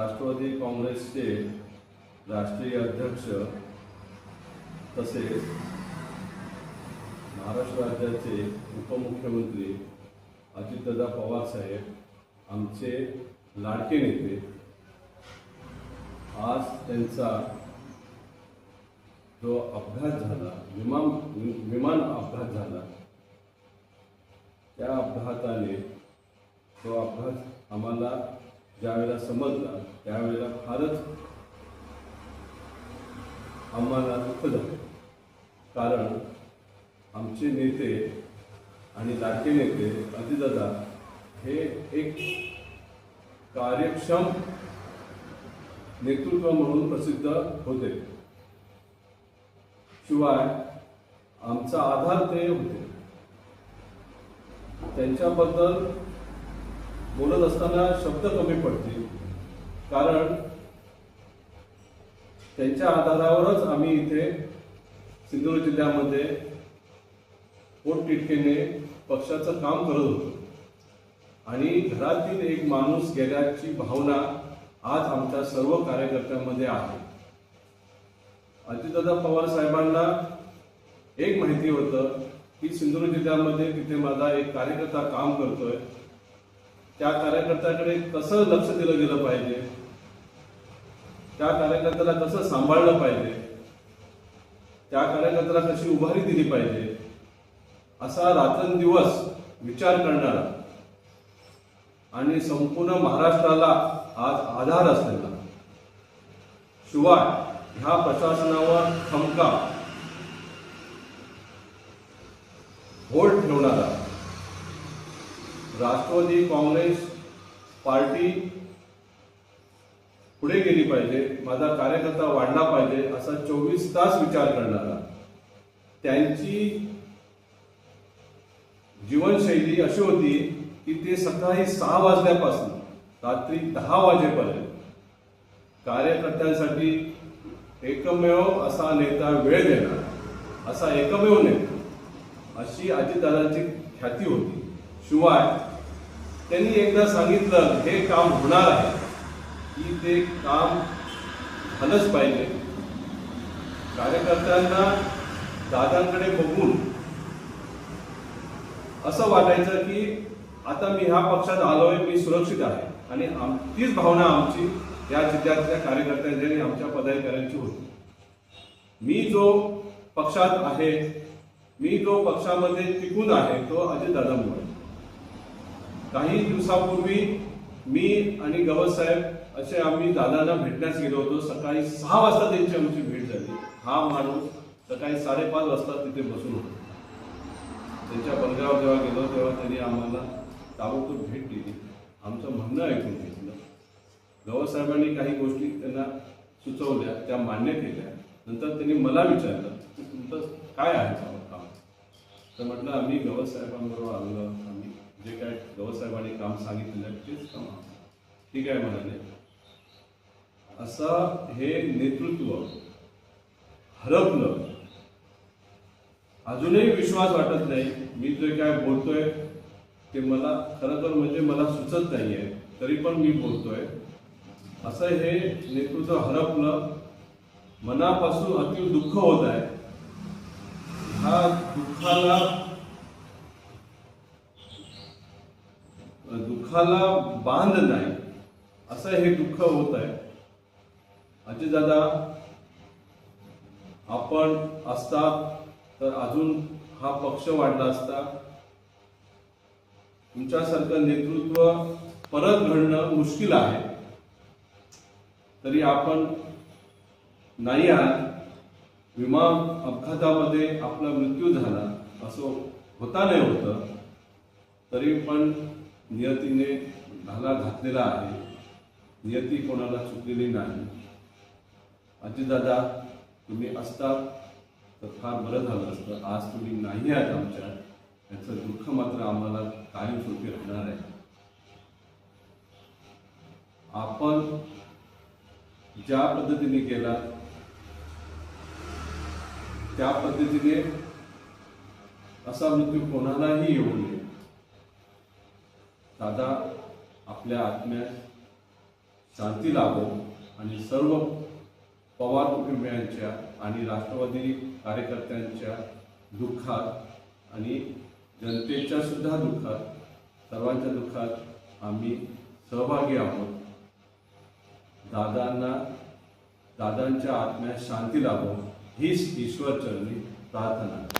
राष्ट्रवादी काँग्रेसचे राष्ट्रीय अध्यक्ष तसेच महाराष्ट्र राज्याचे उपमुख्यमंत्री अजितदादा पवार साहेब आमचे लाडके नेते आज त्यांचा जो अपघात झाला विमान विमान अपघात झाला त्या अपघाताने तो अपघात आम्हाला ज्यावेळेला समजला त्यावेळेला फारच आम्हाला दुःख झालं. कारण आमचे नेते आणि लाडके नेते अजितदादा हे एक कार्यक्षम नेतृत्व म्हणून प्रसिद्ध होते. शिवाय आमचा आधार ते होते. त्यांच्याबद्दल बोलत असताना शब्द कमी पडतील. कारण त्यांच्या आधारावरच आम्ही इथे सिंधुदुर्ग जिल्ह्यामध्ये पोटतिडकीने पक्षाचं काम करत होतो. आणि घरातील एक माणूस गेल्याची भावना आज आमच्या सर्व कार्यकर्त्यांमध्ये आहे. अजितदादा पवार साहेबांना एक माहिती होतं की सिंधुदुर्ग जिल्ह्यामध्ये तिथे माझा एक कार्यकर्ता काम करतोय. त्या कार्यकर्त्याकडे कसं लक्ष दिलं गेलं पाहिजे? त्या कार्यकर्त्याला कसं सांभाळलं पाहिजे? त्या कार्यकर्त्याला कशी उभारी दिली पाहिजे? असा रात्रंदिवस विचार करणारा आणि संपूर्ण महाराष्ट्राला आज आधार असलेला. शिवाय ह्या प्रशासनावर खमका राष्ट्रवादी काँग्रेस पार्टी पुढे गेली पाहिजे माझा कार्यकर्ता वाढला पाहिजे असा चोवीस तास विचार करणारा त्यांची जीवनशैली अशी होती की ते सकाळी सहा वाजल्यापासून रात्री दहा वाजेपर्यंत कार्यकर्त्यांसाठी एकमेव असा नेता वेळ देणार असा एकमेव नेता अशी अजितदादांची ख्याती होती. शिवाय त्यांनी एकदा सांगितलं हे काम होणार आहे. की ते काम झालंच पाहिजे. कार्यकर्त्यांना दादांकडे बघून असं वाटायचं की आता मी ह्या पक्षात आलोय मी सुरक्षित आहे. आणि आम तीच भावना आमची या जिल्ह्यातल्या कार्यकर्त्यांची आणि आमच्या पदाधिकाऱ्यांची होती. मी जो पक्षात आहे मी जो पक्षामध्ये टिकून आहे तो अजितदादांमुळे. काही दिवसापूर्वी मी आणि गवत साहेब असे आम्ही दादांना भेटण्यास गेलो होतो. सकाळी सहा वाजता त्यांची आमची भेट झाली. हा माणूस सकाळी साडेपाच वाजता तिथे बसून होता. त्यांच्या बंगल्यावर जेव्हा गेलो तेव्हा त्यांनी आम्हाला ताबडतोब भेट दिली. आमचं म्हणणं ऐकून घेतलं. गवत साहेबांनी काही गोष्टी त्यांना सुचवल्या त्या मान्य केल्या. नंतर त्यांनी मला विचारलं की तुमचं काय आहे काम? तर म्हटलं आम्ही गवत साहेबांबरोबर आलो आहोत. जे काय गवसाहेबांनी काम सांगितलेलं तेच काम ठीक आहे म्हणाले. असं हे नेतृत्व हरपलं. अजूनही विश्वास वाटत नाही. मी जे काय बोलतोय ते मला खरं तर म्हणजे मला सुचत नाहीये तरी पण मी बोलतोय. असं हे नेतृत्व हरपलं. मनापासून अति दुःख होत आहे. ह्या दुःखाला दुःखाला बांध नाही. असं हे दुःख होत आहे. अजितदादा आपण असता तर अजून हा पक्ष वाढला असता. तुमच्यासारखं नेतृत्व परत घडणं मुश्किल आहे. तरी आपण नाही आहात. विमा अपघातामध्ये आपला मृत्यू झाला. असं होता नाही होतं. तरी पण नियतीने घाला घातलेला आहे. नियती कोणाला चुकलेली नाही. अजितदादा तुम्ही असता तर फार बरं झालं असतं. आज तुम्ही नाही आहात आमच्या. याचं दुःख मात्र आम्हाला कायमस्वरूपी राहणार आहे. आपण ज्या पद्धतीने केला त्या पद्धतीने असा मृत्यू कोणालाही येऊ नये. दादा आपल्या आत्म्यात शांती लाभो आणि सर्व पवार कुटुंबियांच्या आणि राष्ट्रवादी कार्यकर्त्यांच्या दुःखात आणि जनतेच्या सुद्धा दुःखात सर्वांच्या दुःखात आम्ही सहभागी आहोत. दादांना दादांच्या आत्म्यात शांती लाभो हीच ईश्वर चरणी प्रार्थना.